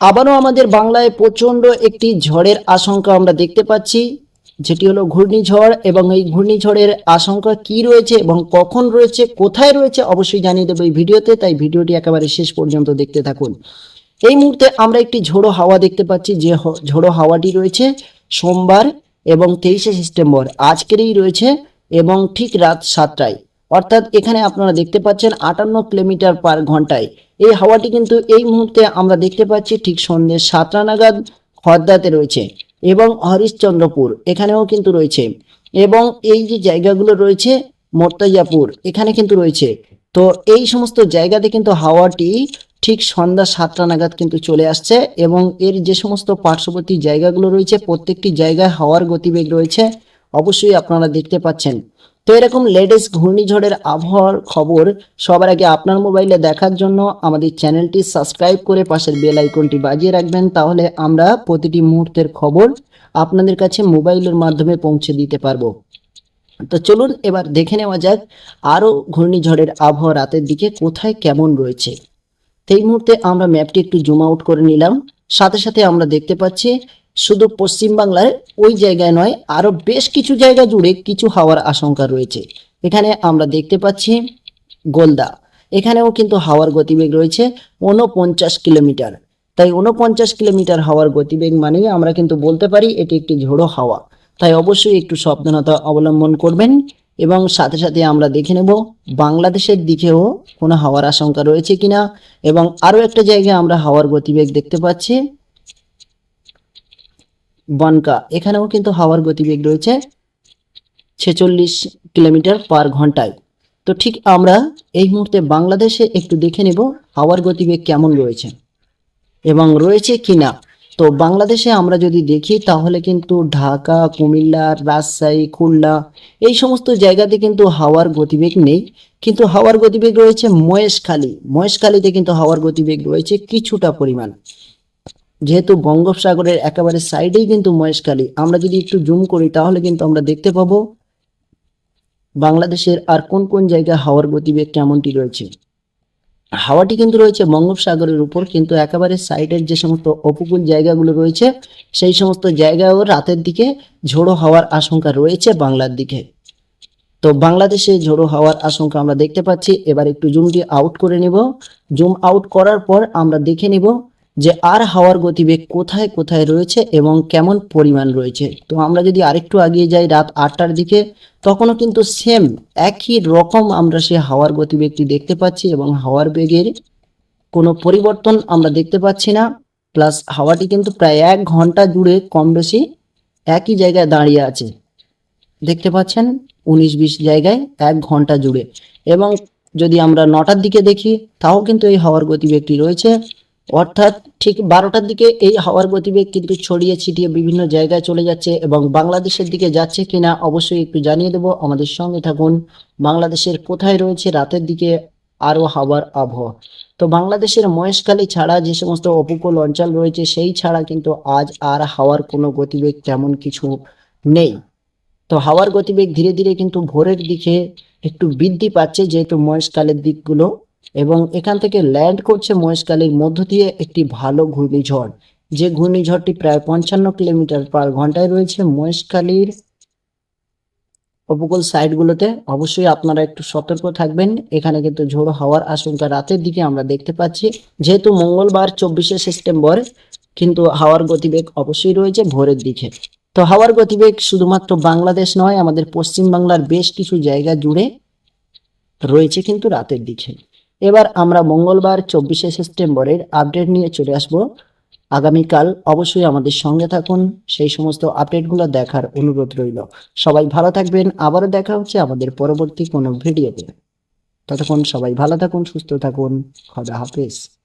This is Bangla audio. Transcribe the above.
আবারও আমাদের বাংলায় প্রচণ্ড একটি ঝড়ের আশঙ্কা আমরা দেখতে পাচ্ছি। যেটি হলো ঘূর্ণিঝড় এবং এই ঘূর্ণিঝড়ের আশঙ্কা কি রয়েছে এবং কখন রয়েছে, কোথায় রয়েছে অবশ্যই জানিয়ে দেবো এই ভিডিওতে, তাই ভিডিওটি একেবারে শেষ পর্যন্ত দেখতে থাকুন। এই মুহূর্তে আমরা একটি ঝোড়ো হাওয়া দেখতে পাচ্ছি, যে ঝোড়ো হাওয়াটি রয়েছে সোমবার এবং তেইশে সেপ্টেম্বর। আজকেরই রয়েছে এবং ঠিক রাত সাতটায়। অর্থাৎ এখানে আপনারা দেখতে পাচ্ছেন আটান্ন কিলোমিটার পার ঘন্টায়। এই হাওয়াটি কিন্তু এই মুহূর্তে আমরা দেখতে পাচ্ছি ঠিক সন্ধ্যে সাতটা নাগাদ হরদাতে রয়েছে এবং হরিশ্চন্দ্রপুর এখানেও কিন্তু রয়েছে এবং এই যে জায়গাগুলো রয়েছে মর্তাজাপুর এখানে কিন্তু রয়েছে। তো এই সমস্ত জায়গাতে কিন্তু হাওয়াটি ঠিক সন্ধ্যা সাতটা নাগাদ কিন্তু চলে আসছে এবং এর যে সমস্ত পার্শ্ববর্তী জায়গাগুলো রয়েছে, প্রত্যেকটি জায়গায় হাওয়ার গতিবেগ রয়েছে। অবশ্যই আপনারা দেখতে পাচ্ছেন। তো এরকম লেটেস্ট ঘূর্ণিঝড়ের আবহাওয়ার খবর সবার আগে আপনার মোবাইলে দেখার জন্য আমাদের চ্যানেলটি সাবস্ক্রাইব করে পাশের বেল আইকনটি বাজিয়ে রাখবেন, তাহলে আমরা প্রতিটি মুহূর্তের খবর আপনাদের কাছে মোবাইলের মাধ্যমে পৌঁছে দিতে পারব। তো চলুন এবার দেখে নেওয়া যাক আরও ঘূর্ণিঝড়ের আবহাওয়া রাতের দিকে কোথায় কেমন রয়েছে। এই মুহূর্তে আমরা ম্যাপটি একটু জুম আউট করে নিলাম। সাথে সাথে আমরা দেখতে পাচ্ছি শুধু পশ্চিমবাংলার ওই জায়গায় নয়, আরও বেশ কিছু জায়গা জুড়ে কিছু হাওয়ার আশঙ্কা রয়েছে। এখানে আমরা দেখতে পাচ্ছি গোলদা। এখানেও কিন্তু হাওয়ার গতিবেগ রয়েছে উনপঞ্চাশ কিলোমিটার। তাই উনপঞ্চাশ কিলোমিটার হাওয়ার গতিবেগ মানেই আমরা কিন্তু বলতে পারি এটি একটি ঝোড়ো হাওয়া। তাই অবশ্যই একটু সাবধানতা অবলম্বন করবেন এবং সাথে সাথে আমরা দেখে নেব বাংলাদেশের দিকেও কোনো হাওয়ার আশঙ্কা রয়েছে কিনা। এবং আরও একটা জায়গায় আমরা হাওয়ার গতিবেগ দেখতে পাচ্ছি। বনকা। এখানেও কিন্তু হাওয়ার গতিবেগ রয়েছে ছেচল্লিশ কিলোমিটার পার ঘন্টায়। তো ঠিক আমরা এই মুহূর্তে বাংলাদেশে একটু দেখে নেব হাওয়ার গতিবেগ কেমন রয়েছে এবং রয়েছে কিনা। তো বাংলাদেশে আমরা যদি দেখি তাহলে কিন্তু ঢাকা, কুমিল্লা, রাজশাহী, খুলনা এই সমস্ত জায়গাতে কিন্তু হাওয়ার গতিবেগ নেই। কিন্তু হাওয়ার গতিবেগ রয়েছে মহেশখালী। মহেশখালীতে কিন্তু হাওয়ার গতিবেগ রয়েছে কিছুটা পরিমাণ। যেহেতু বঙ্গোপসাগরের একেবারে সাইডেই কিন্তু মহেশখালী আমরা যদি একটু জুম করি তাহলে কিন্তু আমরা দেখতে পাবো বাংলাদেশের আর কোন কোন জায়গায় হাওয়ার গতিবেগ কেমনটি রয়েছে। হাওয়াটি কিন্তু রয়েছে বঙ্গোপসাগরের উপর, কিন্তু একেবারে সাইডের যে সমস্ত উপকূল জায়গাগুলো রয়েছে, সেই সমস্ত জায়গায়ও রাতের দিকে ঝোড়ো হওয়ার আশঙ্কা রয়েছে বাংলার দিকে। তো বাংলাদেশে ঝোড়ো হওয়ার আশঙ্কা আমরা দেখতে পাচ্ছি, এবার একটু জুমটি আউট করে নিব। জুম আউট করার পর আমরা দেখে নিব যে আর হাওয়ার গতিবেগ কোথায় কোথায় রয়েছে এবং কেমন পরিমাণ রয়েছে। তো আমরা যদি আরেকটু আগিয়ে যাই রাত আটটার দিকে, তখনও কিন্তু সেম একই রকম আমরা সে হাওয়ার গতিবেগটি দেখতে পাচ্ছি এবং হাওয়ার বেগের কোনো পরিবর্তন আমরা দেখতে পাচ্ছি না। প্লাস হাওয়াটি কিন্তু প্রায় এক ঘণ্টা জুড়ে কম বেশি একই জায়গায় দাঁড়িয়ে আছে। দেখতে পাচ্ছেন উনিশ বিশ জায়গায় এক ঘণ্টা জুড়ে। এবং যদি আমরা নটার দিকে দেখি, তাও কিন্তু এই হাওয়ার গতিবেগটি রয়েছে। অর্থাৎ ঠিক বারোটার দিকে এই হাওয়ার গতিবেগ কিন্তু ছড়িয়ে ছিটিয়ে বিভিন্ন জায়গায় চলে যাচ্ছে এবং বাংলাদেশের দিকে যাচ্ছে কিনা অবশ্যই একটু জানিয়ে দেবো। আমাদের সঙ্গে থাকুন। বাংলাদেশের কোথায় রয়েছে রাতের দিকে আরও হাওয়ার আবহাওয়া? তো বাংলাদেশের মহেশখালী ছাড়া যে সমস্ত উপকূল অঞ্চল রয়েছে, সেই ছাড়া কিন্তু আজ আর হাওয়ার কোনো গতিবেগ তেমন কিছু নেই। তো হাওয়ার গতিবেগ ধীরে ধীরে কিন্তু ভোরের দিকে একটু বৃদ্ধি পাচ্ছে, যেহেতু মহেশখালের দিকগুলো এবং এখান থেকে ল্যান্ড করছে মহেশখালীর মধ্য দিয়ে একটি ভালো ঘূর্ণিঝড়। যে ঘূর্ণিঝড়টি প্রায় পঞ্চান্ন কিলোমিটার পার ঘন্টায় রয়েছে মহেশখালীর উপকূল সাইডগুলোতে অবশ্যই আপনারা একটু সতর্ক থাকবেন। এখানে কিন্তু ঝোড়ো হওয়ার আশঙ্কা রাতের দিকে আমরা দেখতে পাচ্ছি। যেহেতু মঙ্গলবার চব্বিশে সেপ্টেম্বর, কিন্তু হাওয়ার গতিবেগ অবশ্যই রয়েছে ভোরের দিকে। তো হাওয়ার গতিবেগ শুধুমাত্র বাংলাদেশ নয়, আমাদের পশ্চিম বাংলার বেশ কিছু জায়গা জুড়ে রয়েছে কিন্তু রাতের দিকে। এবার আমরা মঙ্গলবার, চব্বিশে সেপ্টেম্বরের আপডেট নিয়ে চলে আসব। আগামীকাল অবশ্যই আমাদের সঙ্গে থাকুন। সেই সমস্ত আপডেটগুলো দেখার অনুরোধ রইল। সবাই ভালো থাকবেন। আবারও দেখা হচ্ছে আমাদের পরবর্তী কোনো ভিডিওতে। ততক্ষণ সবাই ভালো থাকুন, সুস্থ থাকুন। খোদা হাফেজ।